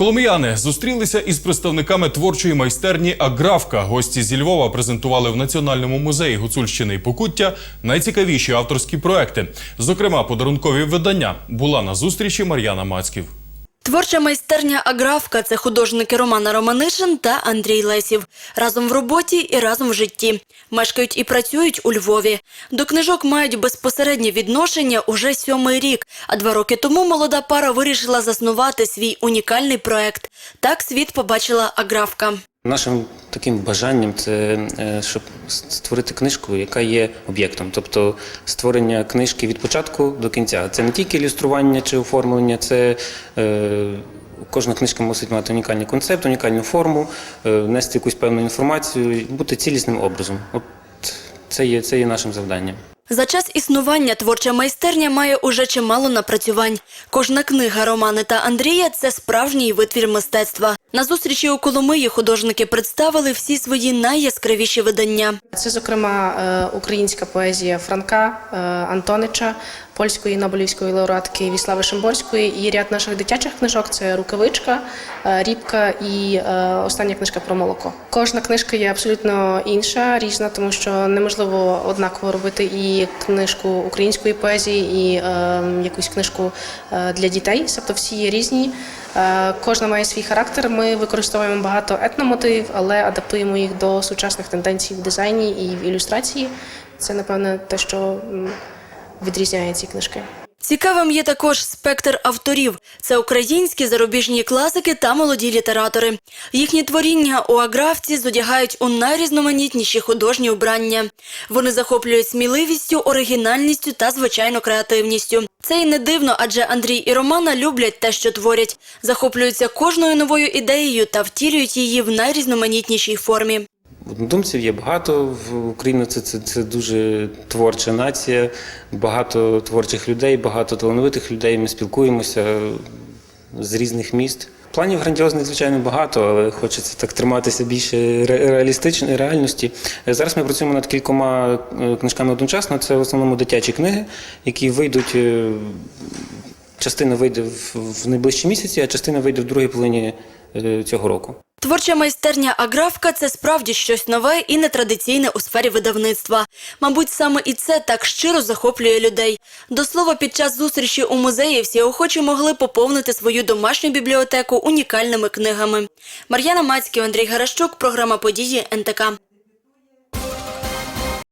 Коломияни зустрілися із представниками творчої майстерні Аграфка. Гості зі Львова презентували в Національному музеї Гуцульщини і Покуття найцікавіші авторські проекти. Зокрема, подарункові видання. Була на зустрічі Мар'яна Мацьків. Творча майстерня Аграфка це художники Романа Романишин та Андрій Лесів. Разом в роботі і разом в житті. Мешкають і працюють у Львові. До книжок мають безпосереднє відношення уже сьомий рік. А два роки тому молода пара вирішила заснувати свій унікальний проект. Так світ побачила Аграфка. Нашим таким бажанням це е, щоб створити книжку, яка є об'єктом, тобто створення книжки від початку до кінця. Це не тільки ілюстрування чи оформлення, це е, кожна книжка мусить мати унікальний концепт, унікальну форму, е, нести якусь певну інформацію, бути цілісним образом. От це є, це є нашим завданням. За час існування творча майстерня має уже чимало напрацювань. Кожна книга Романи та Андрія це справжній витвір мистецтва. На зустрічі у Коломиї художники представили всі свої найяскравіші видання. Це, зокрема, е, українська поезія Франка, е, Антонича, польської Нобелівської лауреатки Віслави Шимборської і ряд наших дитячих книжок це Рукавичка, е, Рібка і остання книжка про молоко. Кожна книжка є абсолютно інша, різна, тому що неможливо однаково робити і книжку української поезії, і е, якусь книжку е, для дітей. Тобто всі є різні. Е, Кожна має свій характер. Ми використовуємо багато етномотивів, але адаптуємо їх до сучасних тенденцій в дизайні і в ілюстрації. Це, напевно, те, що відрізняє ці книжки. Цікавим є також спектр авторів. Це українські, зарубіжні класики та молоді літератори. Їхні творіння у аграфці зодягають у найрізноманітніші художні убрання. Вони захоплюють сміливістю, оригінальністю та, звичайно, креативністю. Це й не дивно, адже Андрій і Романа люблять те, що творять, захоплюються кожною новою ідеєю та втілюють її в найрізноманітнішій формі. Однодумців є багато в Україні. Це, це, це дуже творча нація, багато творчих людей, багато талановитих людей. Ми спілкуємося з різних міст. Планів грандіозних, звичайно, багато, але хочеться так триматися більше реалістичної реальності. Е, Зараз ми працюємо над кількома е, книжками одночасно. Це в основному дитячі книги, які вийдуть. е, Частина вийде в, найближчі місяці, а частина вийде в другій половині цього року. Творча майстерня Аграфка це справді щось нове і нетрадиційне у сфері видавництва. Мабуть, саме і це так щиро захоплює людей. До слова, під час зустрічі у музеї всі охочі могли поповнити свою домашню бібліотеку унікальними книгами. Мар'яна Мацький, Андрій Гарашчук, програма події НТК.